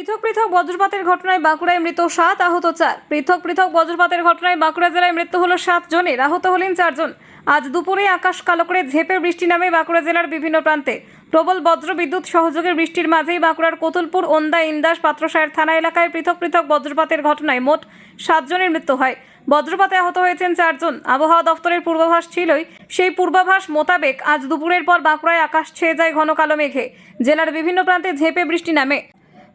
পৃথক পৃথক বজ্রপাতের ঘটনায় বাঁকুড়ায় মৃত সাত আহত চার। পৃথক পৃথক বজ্রপাতের ঘটনায় বাঁকুড়া জেলায় মৃত্যু হলো সাত জনের। আহত হলেন চারজন। আজ দুপুরে আকাশ কালো করে ঝেপে বৃষ্টি নামে বাঁকুড়া জেলার বিভিন্ন প্রান্তে। প্রবল বজ্র বিদ্যুৎ সহযোগের বৃষ্টির মাঝেই বাঁকুড়ার কোতুলপুর, ওন্দা, ইন্দাস পাত্রসায়ের থানা এলাকায় পৃথক পৃথক বজ্রপাতের ঘটনায় মোট সাতজনের মৃত্যু হয়। বজ্রপাতে আহত হয়েছেন চারজন। আবহাওয়া দফতরের পূর্বাভাস ছিলই। সেই পূর্বাভাস মোতাবেক আজ দুপুরের পর বাঁকুড়ায় আকাশ ছেয়ে যায় ঘন কালো মেঘে। জেলার বিভিন্ন প্রান্তে ঝেপে বৃষ্টি নামে।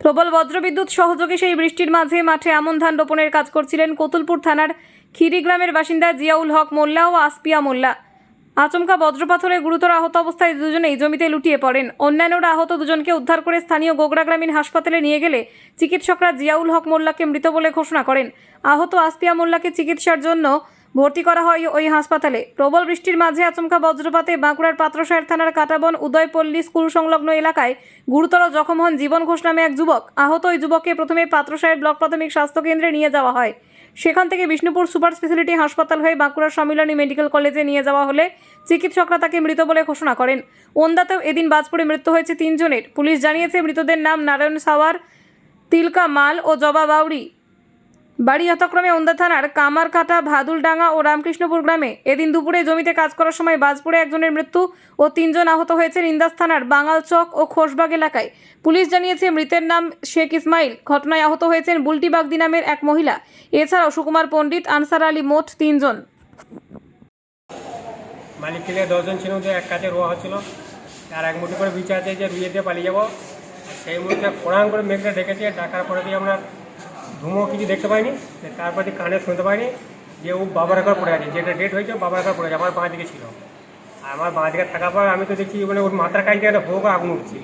প্রবল বজ্রবিদ্যুৎ সহযোগে সেই বৃষ্টির মাঝে মাঠে আমন ধান রোপণের কাজ করছিলেন কতুলপুর থানার খিরি গ্রামের বাসিন্দা জিয়াউল হক মোল্লা ও আসপিয়া মোল্লা। আচমকা বজ্রপাথরে গুরুতর আহত অবস্থায় দুজনেই জমিতে লুটিয়ে পড়েন। অন্যান্যরা আহত দুজনকে উদ্ধার করে স্থানীয় গোগরা গ্রামীণ হাসপাতালে নিয়ে গেলে চিকিৎসকরা জিয়াউল হক মোল্লাকে মৃত বলে ঘোষণা করেন। আহত আসপিয়া মোল্লাকে চিকিৎসার জন্য ভর্তি করা হয় ওই হাসপাতালে। প্রবল বৃষ্টির মাঝে আচমকা বজ্রপাতে বাঁকুড়ার পাত্রসায়ের থানার কাটাবন উদয়পল্লী স্কুল সংলগ্ন এলাকায় গুরুতর জখম হন জীবন ঘোষ নামে এক যুবক। আহত ওই যুবককে প্রথমে পাত্রসায়ের ব্লক প্রাথমিক স্বাস্থ্য কেন্দ্রে নিয়ে যাওয়া হয়। সেখান থেকে বিষ্ণুপুর সুপার স্পেশালিটি হাসপাতাল হয়ে বাঁকুড়ার সম্মিলনী মেডিকেল কলেজে নিয়ে যাওয়া হলে চিকিৎসকরা তাকে মৃত বলে ঘোষণা করেন। ওন্দাতেও এদিন বাজপুরে মৃত্যু হয়েছে তিনজনের। পুলিশ জানিয়েছে মৃতদের নাম নারায়ণ সাওয়ার, তিলকা মাল ও জবা বাউরি বাড়ি যথাক্রমে ওন্দা থানার কামারকাটা ভাদুলডাঙ্গা ও রামকৃষ্ণপুর গ্রামে এদিন দুপুরে জমিতে কাজ করার সময় বাজপুরে একজনের মৃত্যু ও তিনজন আহত হয়েছেন ইন্দাস থানার বাঙালচক ও খোশবাগ এলাকায়। পুলিশ জানিয়েছে, মৃতের নাম শেখ ইসমাইল। ঘটনায় আহত হয়েছেন বুলটিবাগদি নামের এক মহিলা। এছাড়াও সুকুমার পণ্ডিত, আনসার আলী মোট তিনজন। মালিক দশজন ছিল ওদের এক রোয়া হচ্ছিল। আর এক মুঠি করে বিচা আছে যে রুইয়ে দিয়ে পালিয়ে যাব। সেই মুহূর্তে করে মেঘটা ডাকার পরে দিয়ে আমরা ধুমো কিছু দেখতে পাইনি তারপর কানে শুনতে পাইনি, যে ও বাবার একবার পড়ে আছে, যেটা ডেট হয়েছে বাবার একবার পড়ে আমার বাঁ দিকে ছিল। আমার বাঁ দিকে থাকার পর আমি তো দেখছি মানে ওর মাথার কাজ দিয়ে একটা ভোগ আগুন উঠছে।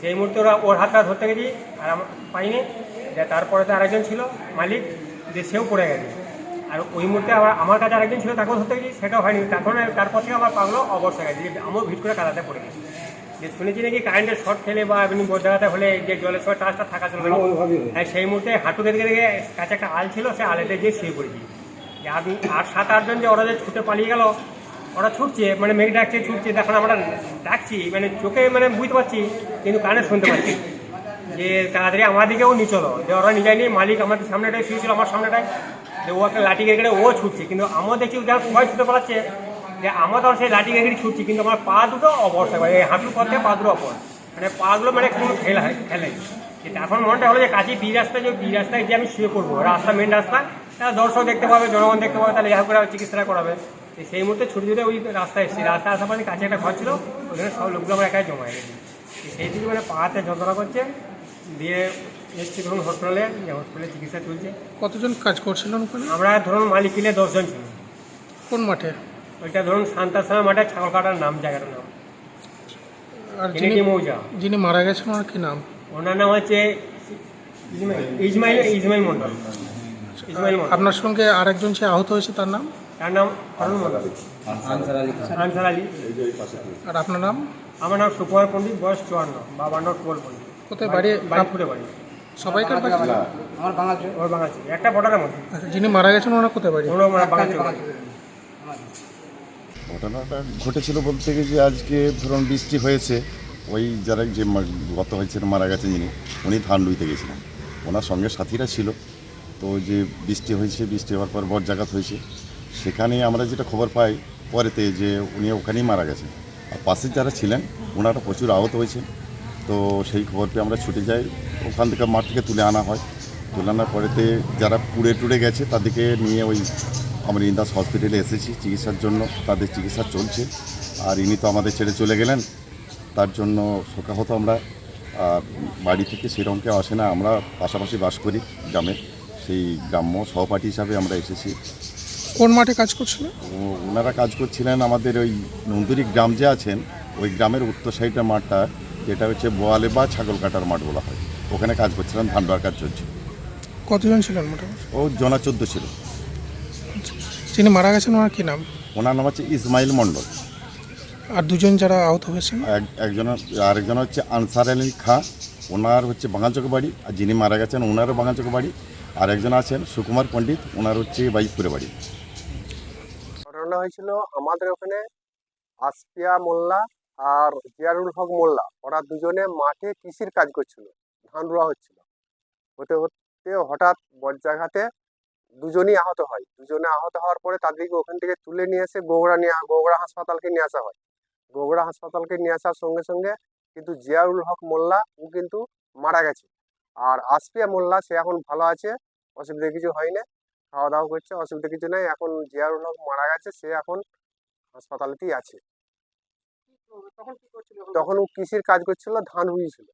সেই মুহূর্তে ওরা ওর হাতটা ধরতে গেছি, আর আমার পাইনি। যে তারপরে তো আরেকজন ছিল, মালিক, যে সেও পড়ে গেছে। আর ওই মুহূর্তে আবার আমার কাছে আরেকজন ছিল, তাকেও ধরতে গেছি, সেটাও হয়নি। তারপরে, তারপর থেকে আমার পাগলো অবস্থা গেছে, যে আমিও ভিড় করে কাদাতে পড়ে গেছি। যে শুনেছি নাকি কারেন্টের শর্ট খেলে বা এমনি বোঝ জায়গাতে হলে যে জলের সময় টাচটা থাকা চলবে হ্যাঁ সেই মুহূর্তে হাঁটু দেখে দেখে কাছে একটা আল ছিল সে আলেতে গিয়ে শুয়ে পড়েছি। আমি আর সাত আটজন যে ওরা যে ছুটে পালিয়ে গেল ওরা ছুটছে মানে মেঘ ডাকছে ছুটছে তখন আমরা ডাকছি মানে চোখে মানে বুঝতে পারছি কিন্তু কানে শুনতে পাচ্ছি। যে তাড়াতাড়ি আমার দিকেও নিয়ে চলো যে ওরা নিয়ে যায়নি মালিক আমাদের সামনেটায় শুয়েছিল আমার সামনেটায়। যে ও একটা লাঠি গেড়ে ও ছুটছে কিন্তু আমার দেখছি যারা সবাই ছুটে পালাচ্ছে। যে আমার তখন সেই লাঠি গেড়ে ছুটছি কিন্তু আমার পা দুটো অবস্থা করে এই হাঁটুর পর থেকে পা দুটো অপর। মানে পাগুলো মানে কোনো খেলা হয় খেলে কিন্তু এখন মনটা হলো যে কাছে বি রাস্তায় যে বি রাস্তায় যে আমি শুয়ে পড়ব। রাস্তা মেন রাস্তা। তারা দর্শক দেখতে পাবে জনগণ দেখতে পাবে তাহলে ইহা করে চিকিৎসা করাবে। সেই মুহূর্তে ছুটে ছুটে ওই রাস্তায় এসেছি। রাস্তায় আসার পরে কাছে একটা ঘর ছিল ওখানে সব লোকগুলো আমরা একাই জমা গেছি সেই থেকে মানে পাহাতে যন্ত্রণা করছে দিয়ে এসছি ধরুন হসপিটালে হসপিটালে চিকিৎসা চলছে। কতজন কাজ করছিলেন ওখানে? আমরা ধরুন মালিক কিনে দশজন ছিল কোন মাঠে? ওইটা ধরুন শান্তাশ্রম মাঠে ছাগল কাটার নাম জায়গাটার নাম। আর যিনি মৌজা? যিনি মারা গেছেন ওনার কি নাম? ওনার নাম হচ্ছে ইসমাইল ইসমাইল মন্ডল ইসমাইল মন্ডল আপনার সঙ্গে আরেকজন সে আহত হয়েছে তার নাম? তার নাম অরুণ মন্ডল আনসার আলী আর আপনার নাম? আমার নাম সুকুমার পণ্ডিত বয়স চুয়ান্ন বাবার নাম টোল পণ্ডিত। কোথায় বাড়ি? বাড়িপুরে বাড়ি সবাইকার বাড়ি? ওর বাঙালি। একটা বর্ডারের মধ্যে। আচ্ছা, যিনি মারা গেছেন ওনার কোথায় বাড়ি? আমার বাঙালি। ঘটনাটা ঘটেছিল বলতে গিয়ে যে আজকে ধরুন বৃষ্টি হয়েছে, ওই যারা যে গত হয়েছে মারা গেছেন যিনি, উনি ধান রুইতে গেছিলেন। ওনার সঙ্গে সাথীরা ছিল। তো যে বৃষ্টি হয়েছে, বৃষ্টি হওয়ার পর বর জাগাত হয়েছে। সেখানে আমরা যেটা খবর পাই পরেতে যে উনি ওখানেই মারা গেছেন। আর পাশে যারা ছিলেন, ওনারা প্রচুর আহত হয়েছেন। তো সেই খবর পেয়ে আমরা ছুটে যাই। ওখান থেকে মাঠ থেকে তুলে আনা হয়। তুলে আনার পরেতে যারা পুড়ে টুড়ে গেছে, তাদেরকে নিয়ে ওই আমরা ইন্দাস হসপিটালে এসেছি চিকিৎসার জন্য তাদের চিকিৎসা চলছে। আর ইনি তো আমাদের ছেড়ে চলে গেলেন। তার জন্য শোকাহত আমরা। আর বাড়ি থেকে সেরকম কেউ আসে না আমরা পাশাপাশি বাস করি গ্রামে। সেই গ্রাম্য সহপাঠী হিসাবে আমরা এসেছি। কোন মাঠে কাজ করছিলেন ওনারা কাজ করছিলেন আমাদের ওই নন্দুরি গ্রাম যে আছেন ওই গ্রামের উত্তর সাইডের মাঠটা যেটা হচ্ছে বোয়ালে বা ছাগল কাটার মাঠ বলা হয়। ওখানে কাজ করছিলেন ধান কাজ চলছে কতজন ছিলেন মোটামুটি? ও জনা চোদ্দ ছিল। যিনি মারা গেছেন ওনার কি নাম? ওনার নাম হচ্ছে ইসমাইল মণ্ডল। আর দুজন যারা আহত হয়েছেন? এক একজন আরেকজন হচ্ছে আনসার আলী খাঁ ওনার হচ্ছে বাঙালচক বাড়ি আর যিনি মারা গেছেন ওনারও বাঙালচক বাড়ি। আর একজন আছেন সুকুমার পণ্ডিত ওনার হচ্ছে বাইকপুরে বাড়ি। ঘটনা হয়েছিল আমাদের ওখানে আসপিয়া মোল্লা আর জিয়ারুল হক মোল্লা। ওরা দুজনে মাঠে কৃষির কাজ করছিল ধান রোয়া হচ্ছিল। হতে হতে হঠাৎ বজ্রাঘাতে দুজনই আহত হয়। দুজনে আহত হওয়ার পরে তাদেরকে ওখান থেকে তুলে নিয়ে এসে গোগড়া নিয়ে গোগড়া হাসপাতালকে নিয়ে আসা হয়। গোগড়া হাসপাতালকে নিয়ে আসার সঙ্গে সঙ্গে কিন্তু জিয়াউল হক মোল্লা ও কিন্তু মারা গেছে। আর আসপিয়া মোল্লা সে এখন ভালো আছে অসুবিধা কিছু হয়নি খাওয়া দাওয়া করছে অসুবিধা কিছু নেই এখন জিয়াউল হক মারা গেছে সে এখন হাসপাতালেতেই আছে। তখন ও কৃষির কাজ করছিল ধান হুইয়েছিল